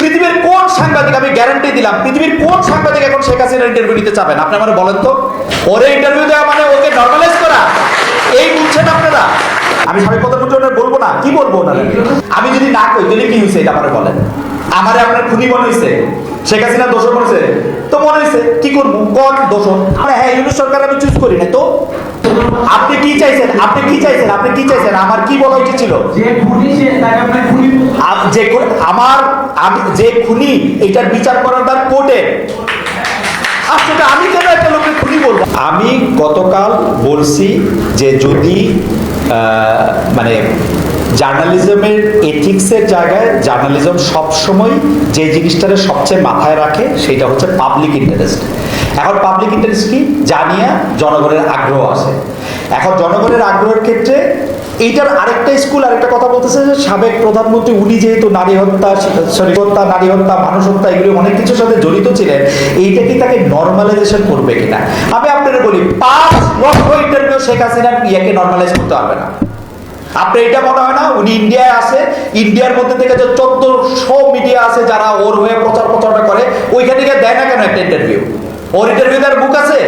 পৃথিবীর কোন সাংবাদিক, আমি গ্যারান্টি দিলাম, পৃথিবীর কোন সাংবাদিক এখন শেখ হাসিনার ইন্টারভিউ নিতে চাবেন আপনি আমার বলেন তো। ওরে ইন্টারভিউ দেওয়া মানে ওকে নর্মালাইজ করা। এই বুঝছেন আপনারা? আমি সাবেক প্রধানমন্ত্রী ওনার বলব না। কি বলব ওনার? আমি যদি না কই তাহলে কি হয়েছে এটা আমার বলেন। আমারে আপনার খুনি মনে হয়েছে শেখ হাসিনা দোষর হয়েছে তো মনে হয়েছে কি করব? কোন দোষর? আরে হ্যাঁ ইউনুস সরকার আমি চুজ করি না তো আপনি কি চাইছেন? আপনি কি চাইছেন? আপনি কি চাইছেন? আমার কি বলা উচিত ছিল? যে আমার আমি যে খুনি এটার বিচার করার তার কোর্টে। আসলে আমি কেন একটা লোকের খুনি বলব? আমি গতকাল বলছি যে যদি আহ, মানে জার্নালিজমের এথিক্সের জায়গায় জার্নালিজম সবসময় যে জিনিসটারে সবচেয়ে মাথায় রাখে সেটা হচ্ছে পাবলিক ইন্টারেস্ট এখন পাবলিক ইন্টারেস্ট কি? জানিয়া জনগণের আগ্রহ আছে। এখন জনগণের আগ্রহের ক্ষেত্রে এইটার আরেকটা স্কুল আরেকটা কথা বলতেছে যে সাবেক প্রধানমন্ত্রী উনি যেহেতু নারী হত্যা, সরি, হত্যা, নারী হত্যা, মানুষ হত্যা এগুলো অনেক কিছুর সাথে জড়িত ছিলেন, এইটা কি তাকে নর্মালাইজেশন করবে কিনা? আমি আপনাদের বলি, পাঁচ লক্ষ ইন্টারভিউ শেখ হাসিনার ইয়াকে নর্মালাইজ করতে পারবে না। আপনি এটা মনে হয় না, উনি ইন্ডিয়ায় আছে, ইন্ডিয়ার মধ্যে থেকে যে চোদ্দশো মিডিয়া আছে যারা ওর হয়ে প্রচার প্রচারটা করে, ওইখানে গিয়ে দেয় না কেন একটা ইন্টারভিউ ওর ইন্টারভিউ দেওয়ার বুক আছে?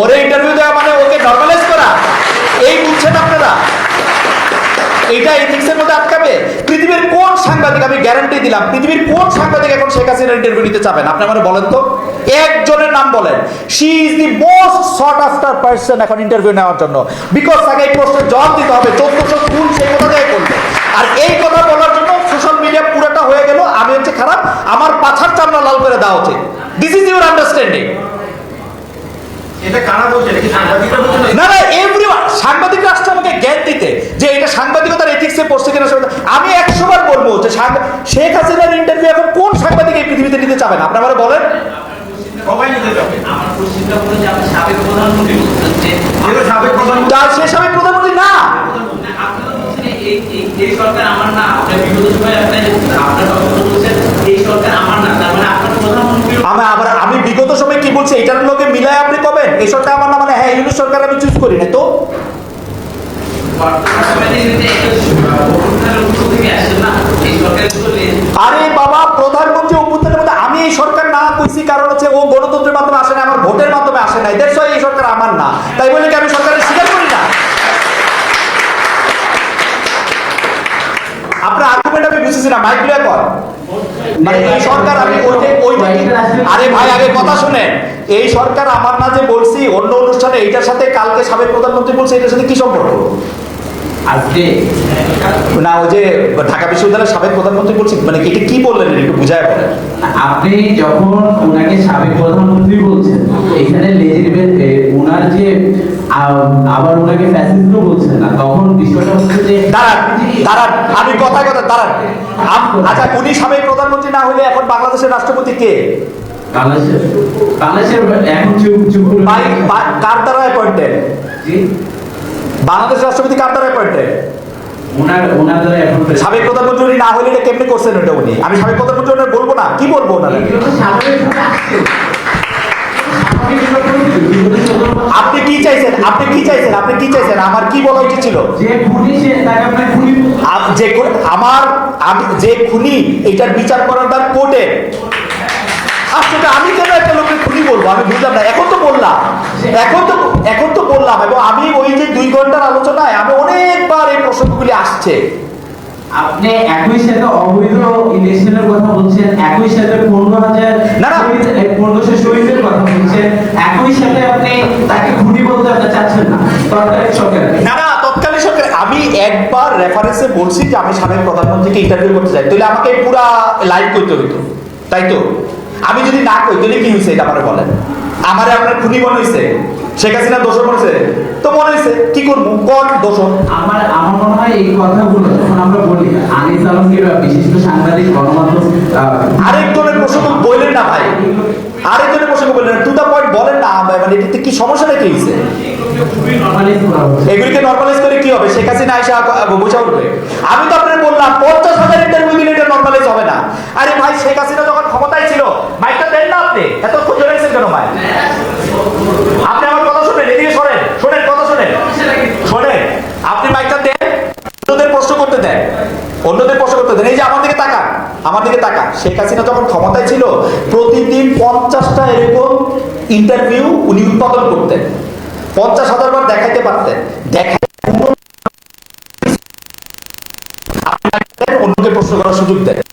ওরে ইন্টারভিউ দেওয়া মানে ওকে নর্মালাইজ করা। এই বুঝছেন আপনারা। এটা এথিক্সের মধ্যে আটকাবে। পৃথিবীর গ্যারান্টি দিলাম। পৃথিবীর কোন সাংবাদিক এখন শেখ হাসিনার ইন্টারভিউ নিতে চাবেন? আপনি আমার বলেন তো। একজনের নাম বলেন। She is the most sought after person এখন ইন্টারভিউ নেওয়ার জন্য। বিকজ তাকে এই প্রশ্নের জবাব দিতে হবে। চোদ্দশো খুন সেই কথা যায় করবে আর এই কথা বলার জন্য সোশ্যাল মিডিয়া পুরোটা হয়ে গেল। আমি হচ্ছে খারাপ। আমার পাছার চামড়া লাল করে দেওয়া উচিত। দিস ইজ ইউর আন্ডারস্ট্যান্ডিং না? না না এভরিওয়ান সাংবাদিকরা আসছে আমাকে জ্ঞান দিতে। যে এটা সাংবাদিকতার এথিক্সে পড়ছে কিনা আমি একশো সাংবা- শেখ হাসিনার ইন্টারভিউ এখন কোন সাংবাদিক এই পৃথিবীতে নিতে চাবেন বলেন তার সে সাবেক প্রধানমন্ত্রী না আপনারা বলছেন এই এই এই সরকার আমার না আপনার বিগত সময় আপনি আপনার কথা বলছেন এই সরকার আমার না তার মানে আপনার প্রধানমন্ত্রী আমি আবার আমি বিগত সময় কি বলছি এটার লোকে মিলায় আপনি কবেন এই সরকার আমার না মানে হ্যাঁ ইউনুস সরকার আমি চুজ করি না তো তাই বলে কি আমি সরকারের স্বীকার করি না? আপনার আর্গুমেন্ট আমি বুঝেছি না মাইক ক্লিয়ার কর মানে এই সরকার, আমি আরে ভাই আগে কথা শুনে। এই সরকার আমার না যে বলছি, অন্য অনুষ্ঠানে এইটার সাথে কালকে সাবেক প্রধানমন্ত্রী বলছে, এটার সাথে কি সম্পর্ক? আজকে না ওই যে ঢাকা বিশ্ববিদ্যালয়ের সাবেক প্রধানমন্ত্রী বলছি মানে এটা কি বললেন একটু বুঝায় বলেন। আপনি যখন ওনাকে সাবেক প্রধানমন্ত্রী বলছেন এখানে ওনার যে আবার ওনাকে ফ্যাসিস্টও বলছেন না তখন বিষয়টা হচ্ছে যে দাঁড়ান দাঁড়ান আমি কথায় কথা দাঁড়ান। আচ্ছা উনি সাবেক প্রধানমন্ত্রী না হলে এখন বাংলাদেশের রাষ্ট্রপতি কে? বাংলাদেশের বাংলাদেশের এখন চুপ চুপ করে- দ্বারা জি। বাংলাদেশের রাষ্ট্রপতি কার দ্বারা অ্যাপয়েন্টেড সাবেক প্রধানমন্ত্রী উনি না হলে এটা কেমনি করছেন উনি? আমি সাবেক প্রধানমন্ত্রী ওনার বলব না কি বলব ওনার আপনি কি চাইছেন? আপনি কি চাইছেন? আপনি কি চাইছেন? আমার কি বলা উচিত ছিল? যে আমার আমি যে খুনি এটার বিচার করার তার কোর্টে। আসলে আমি কেন একটা লোকের খুনি বলব আমি বুঝলাম না এখন তো বললাম এখন তো এখন তো বললাম এবং আমি ওই যে দুই ঘণ্টার আলোচনায় আমি অনেকবার এই প্রসঙ্গগুলি আসছে। আপনি একই সাথে অবৈধ ইলেকশনের কথা বলছেন একই সাথে পনেরো হাজার না, না। পনেরোশো শহীদের কথা বলছেন একই সাথে আপনি তাকে খুনি বলতে আপনি চাচ্ছেন না তৎকালীন সরকার। না না তৎকালীন সরকার আমি একবার রেফারেন্সে বলছি যে আমি সাবেক প্রধানমন্ত্রীকে ইন্টারভিউ করতে চাই তাহলে আমাকে পুরা লাইভ করতে হইতো তাই তো? আমি যদি না কই তাহলে কি হয়েছে এটা আমার বলেন। আমারে আপনার খুনি মনে হয়েছে শেখ হাসিনা দোষ মনে হয়েছে তো মনে হয়েছে কি করব? কোন দোষ আমার আমার মনে হয় এই কথাগুলো যখন আমরা বলি আনিস আলমগীর বিশিষ্ট সাংবাদিক গণমাধ্যম আরেকজনের প্রসঙ্গ বললেন না ভাই। আরেকজনের প্রসঙ্গ বললেন না। টু দা পয়েন্ট বলেন না মানে এটাতে কি সমস্যাটা কি হয়েছে। এগুলিকে নর্মালাইজ করে কি হবে? শেখ হাসিনা আইসা বোঝা উঠবে। আমি তো আপনার বললাম পঞ্চাশ হাজার ইন্টারভিউ দিলে এটা নর্মালাইজ হবে না। আরে ভাই শেখ হাসিনা যখন ক্ষমতায় ছিল মাইকটা দেন না আপনি এত খুঁজে রয়েছেন কেন ভাই আপনি আমার কথা শুনেন এদিকে শোনেন শোনেন কথা শোনেন শোনেন আপনি মাইকটা দেন অন্যদের প্রশ্ন করতে দেন অন্যদের প্রশ্ন করতে দেন এই যে আমার দিকে তাকান আমার দিকে তাকা। শেখ হাসিনা যখন ক্ষমতায় ছিল, প্রতিদিন পঞ্চাশটা এরকম ইন্টারভিউ উনি উৎপাদন করতেন। পঞ্চাশ হাজার বার দেখাইতে পারতেন। দেখা অন্যকে প্রশ্ন করার সুযোগ দেয়